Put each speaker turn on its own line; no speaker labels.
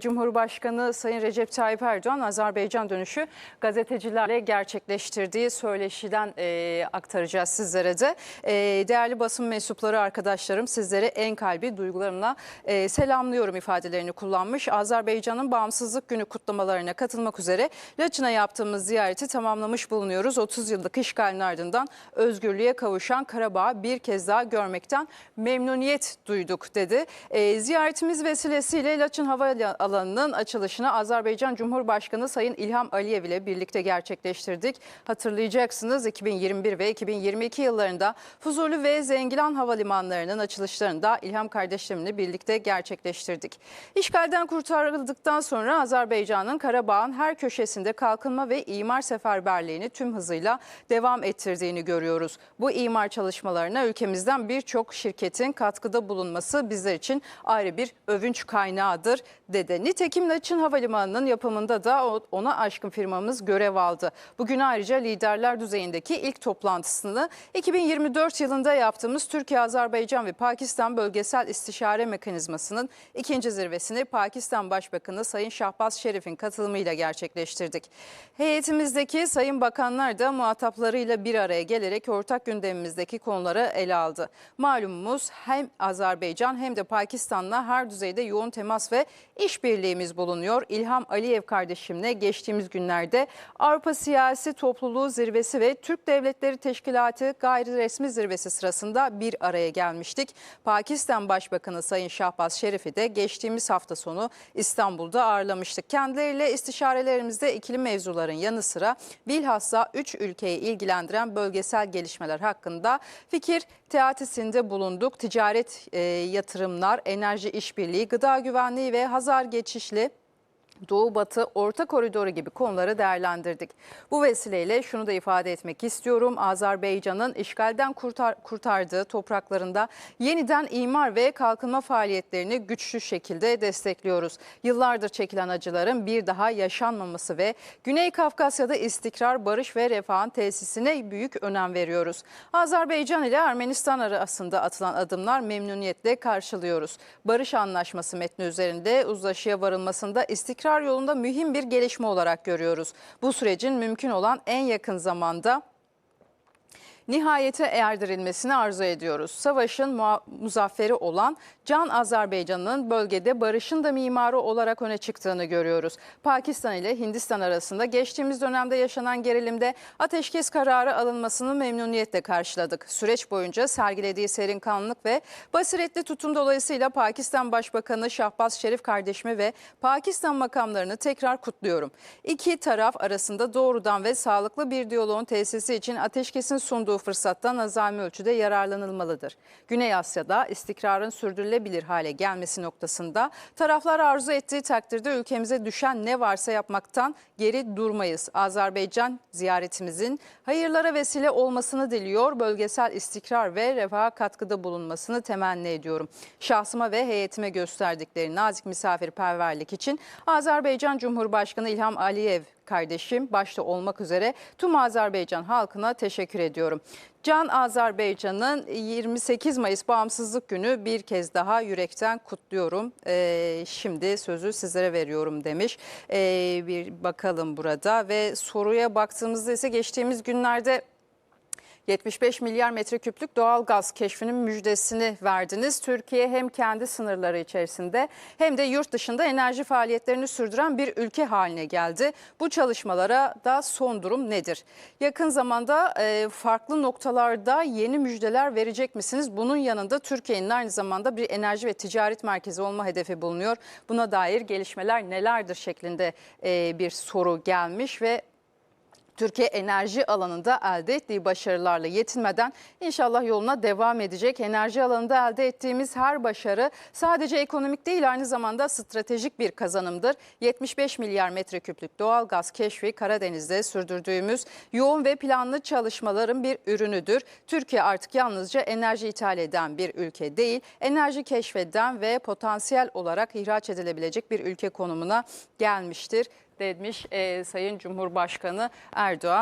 Cumhurbaşkanı Sayın Recep Tayyip Erdoğan Azerbaycan dönüşü gazetecilerle gerçekleştirdiği söyleşiden e, aktaracağız sizlere de. E, değerli basın mensupları arkadaşlarım sizlere en kalbi duygularımla e, selamlıyorum ifadelerini kullanmış. Azerbaycan'ın bağımsızlık günü kutlamalarına katılmak üzere Laçın'a yaptığımız ziyareti tamamlamış bulunuyoruz. 30 yıllık işgalin ardından özgürlüğe kavuşan Karabağ'ı bir kez daha görmekten memnuniyet duyduk dedi. E, ziyaretimiz vesilesiyle Laçın Hava alanının açılışını Azerbaycan Cumhurbaşkanı Sayın İlham Aliyev ile birlikte gerçekleştirdik. Hatırlayacaksınız 2021 ve 2022 yıllarında Fuzuli ve Zengilan havalimanlarının açılışlarını da İlham kardeşlerimle birlikte gerçekleştirdik. İşgalden kurtarıldıktan sonra Azerbaycan'ın Karabağ'ın her köşesinde kalkınma ve imar seferberliğini tüm hızıyla devam ettirdiğini görüyoruz. Bu imar çalışmalarına ülkemizden birçok şirketin katkıda bulunması bizler için ayrı bir övünç kaynağıdır dedi. Nitekim Laçın Havalimanı'nın yapımında da ona aşkın firmamız görev aldı. Bugün ayrıca liderler düzeyindeki ilk toplantısını 2024 yılında yaptığımız Türkiye, Azerbaycan ve Pakistan Bölgesel İstişare Mekanizması'nın ikinci zirvesini Pakistan Başbakanı Sayın Şahbaz Şerif'in katılımıyla gerçekleştirdik. Heyetimizdeki sayın bakanlar da muhataplarıyla bir araya gelerek ortak gündemimizdeki konuları ele aldı. Malumumuz hem Azerbaycan hem de Pakistan'la her düzeyde yoğun temas ve işbirliğimiz bulunuyor. İlham Aliyev kardeşimle geçtiğimiz günlerde Avrupa Siyasi Topluluğu Zirvesi ve Türk Devletleri Teşkilatı gayri resmi zirvesi sırasında bir araya gelmiştik. Pakistan Başbakanı Sayın Şahbaz Şerif'i de geçtiğimiz hafta sonu İstanbul'da ağırlamıştık. Kendileriyle istişarelerimizde ikili mevzuların yanı sıra bilhassa 3 ülkeyi ilgilendiren bölgesel gelişmeler hakkında fikir teatisinde bulunduk. Ticaret, e, yatırımlar, enerji işbirliği, gıda güvenliği ve Hazar geçişli Doğu Batı Orta Koridoru gibi konuları değerlendirdik. Bu vesileyle şunu da ifade etmek istiyorum. Azerbaycan'ın işgalden kurtar, kurtardığı topraklarında yeniden imar ve kalkınma faaliyetlerini güçlü şekilde destekliyoruz. Yıllardır çekilen acıların bir daha yaşanmaması ve Güney Kafkasya'da istikrar, barış ve refahın tesisine büyük önem veriyoruz. Azerbaycan ile Ermenistan arasında atılan adımlar memnuniyetle karşılıyoruz. Barış Anlaşması metni üzerinde uzlaşıya varılmasında istikrar istikrar yolunda mühim bir gelişme olarak görüyoruz. Bu sürecin mümkün olan en yakın zamanda nihayete erdirilmesini arzu ediyoruz. Savaşın muzafferi olan Can Azerbaycan'ın bölgede barışın da mimarı olarak öne çıktığını görüyoruz. Pakistan ile Hindistan arasında geçtiğimiz dönemde yaşanan gerilimde ateşkes kararı alınmasını memnuniyetle karşıladık. Süreç boyunca sergilediği serin kanlılık ve basiretli tutum dolayısıyla Pakistan Başbakanı Şahbaz Şerif kardeşimi ve Pakistan makamlarını tekrar kutluyorum. İki taraf arasında doğrudan ve sağlıklı bir diyaloğun tesisi için ateşkesin sunduğu fırsattan azami ölçüde yararlanılmalıdır. Güney Asya'da istikrarın sürdürülebilir hale gelmesi noktasında taraflar arzu ettiği takdirde ülkemize düşen ne varsa yapmaktan geri durmayız. Azerbaycan ziyaretimizin hayırlara vesile olmasını diliyor. Bölgesel istikrar ve refaha katkıda bulunmasını temenni ediyorum. Şahsıma ve heyetime gösterdikleri nazik misafirperverlik için Azerbaycan Cumhurbaşkanı İlham Aliyev kardeşim başta olmak üzere tüm Azerbaycan halkına teşekkür ediyorum. Can Azerbaycan'ın 28 Mayıs Bağımsızlık Günü bir kez daha yürekten kutluyorum. Ee, şimdi sözü sizlere veriyorum demiş. Ee, bir bakalım burada ve soruya baktığımızda ise geçtiğimiz günlerde 75 milyar metreküplük doğal gaz keşfinin müjdesini verdiniz. Türkiye hem kendi sınırları içerisinde hem de yurt dışında enerji faaliyetlerini sürdüren bir ülke haline geldi. Bu çalışmalara da son durum nedir? Yakın zamanda e, farklı noktalarda yeni müjdeler verecek misiniz? Bunun yanında Türkiye'nin aynı zamanda bir enerji ve ticaret merkezi olma hedefi bulunuyor. Buna dair gelişmeler nelerdir şeklinde e, bir soru gelmiş ve Türkiye enerji alanında elde ettiği başarılarla yetinmeden inşallah yoluna devam edecek. Enerji alanında elde ettiğimiz her başarı sadece ekonomik değil aynı zamanda stratejik bir kazanımdır. 75 milyar metreküplük doğal gaz keşfi Karadeniz'de sürdürdüğümüz yoğun ve planlı çalışmaların bir ürünüdür. Türkiye artık yalnızca enerji ithal eden bir ülke değil, enerji keşfeden ve potansiyel olarak ihraç edilebilecek bir ülke konumuna gelmiştir demiş e, Sayın Cumhurbaşkanı Erdoğan.